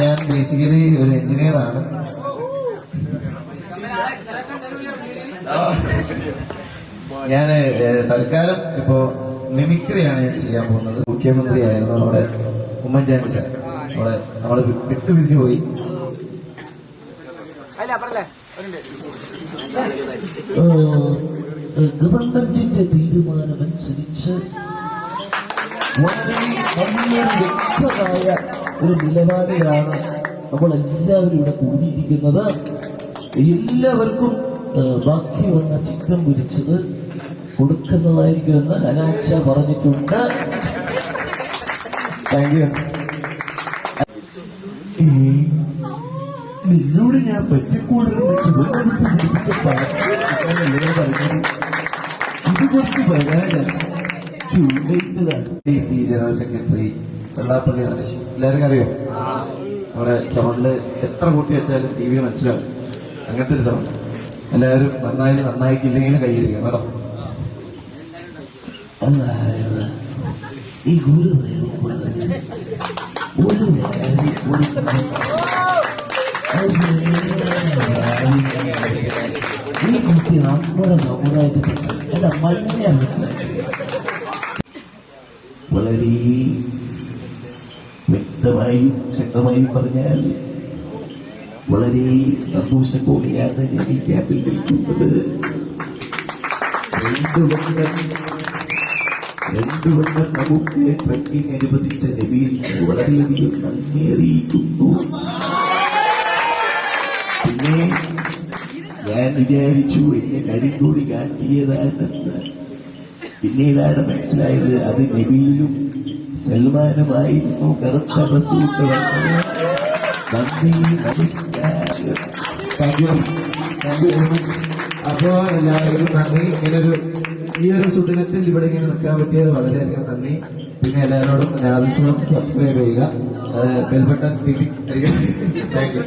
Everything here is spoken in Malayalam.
ഞാൻ ബേസിക്കലി ഒരു എഞ്ചിനീയർ ആണ്. ഞാൻ തൽക്കാലം ഇപ്പോ മിമിക്രിയാണ് ഞാൻ ചെയ്യാൻ പോകുന്നത്. മുഖ്യമന്ത്രി ആയിരുന്നു നമ്മുടെ ഉമ്മൻചാണ്ടി സാർ. അവിടെ നമ്മൾ വിട്ടുപിരിഞ്ഞു പോയി. ഗവൺമെന്റിന്റെ തീരുമാനമനുസരിച്ച് വളരെ നല്ലൊരു വ്യക്തമായ ഒരു നിലപാടിലാണ് നമ്മൾ എല്ലാവരും ഇവിടെ കൂടിയിരിക്കുന്നത്. എല്ലാവർക്കും ബാക്കി വന്ന ചിക്കൻ പൊരിച്ചത് കൊടുക്കുന്നതായിരിക്കുമെന്ന് ഹനാച്ച പറഞ്ഞിട്ടുണ്ട്. താങ്ക് യു നിന്നോട് ഞാൻ പറ്റിക്കൂടുന്ന ചുവന്നെടുത്ത് പിടിപ്പിച്ച പാട്ടല്ലേ പറഞ്ഞത് ഇത് കുറച്ച് വരാനാണ്. ചൂണ്ടയിട്ടതാണ് D P general secretary Vellappally Natesh എല്ലാവർക്കും അറിയോ? നമ്മുടെ സൗണ്ടിൽ എത്ര കൂട്ടി വെച്ചാലും ടി വി മനസ്സിലാവും. അങ്ങനത്തെ ഒരു സൗണ്ട് എല്ലാവരും നന്നായാലും നന്നായിക്കില്ലെങ്കിലും കൈയിരിക്കാം അതായത് ഈ ഈ കുട്ടി നമ്മുടെ സമുദായത്തിൽ എന്റെ മഞ്ഞ മനസ്സിലാക്കി. വളരെ വ്യക്തമായും ശക്തമായി പറഞ്ഞാൽ വളരെ സന്തോഷത്തോടെയാണ് ഞാൻ ഈ ക്യാമ്പിൽ നിൽക്കുന്നത്. എന്തുകൊണ്ടും നമുക്ക് ട്രക്കിംഗ് അനുവദിച്ച നബീൽ വളരെയധികം നന്ദി അറിയിക്കുന്നു. പിന്നെ ഞാൻ വിചാരിച്ചു എന്നെ കരിങ്കൂടി കാട്ടിയതാണെന്ന്. പിന്നീടാണ് മനസ്സിലായത് അത് നബീലും സൽമാനുമായിരുന്നു കറുത്ത ബസൂട്ട് വന്നത് നന്ദി നമസ്കാരം. താങ്ക് യു താങ്ക് മച്ച് അപ്പോ എല്ലാവർക്കും നന്ദി. ഇങ്ങനൊരു ഈ ഒരു സുദിനത്തിൽ ഇവിടെ ഇങ്ങനെ നിൽക്കാൻ പറ്റിയത് വളരെയധികം നന്ദി. പിന്നെ എല്ലാവരോടും രാജസ്വം സബ്സ്ക്രൈബ് ചെയ്യുക. Bell button thank you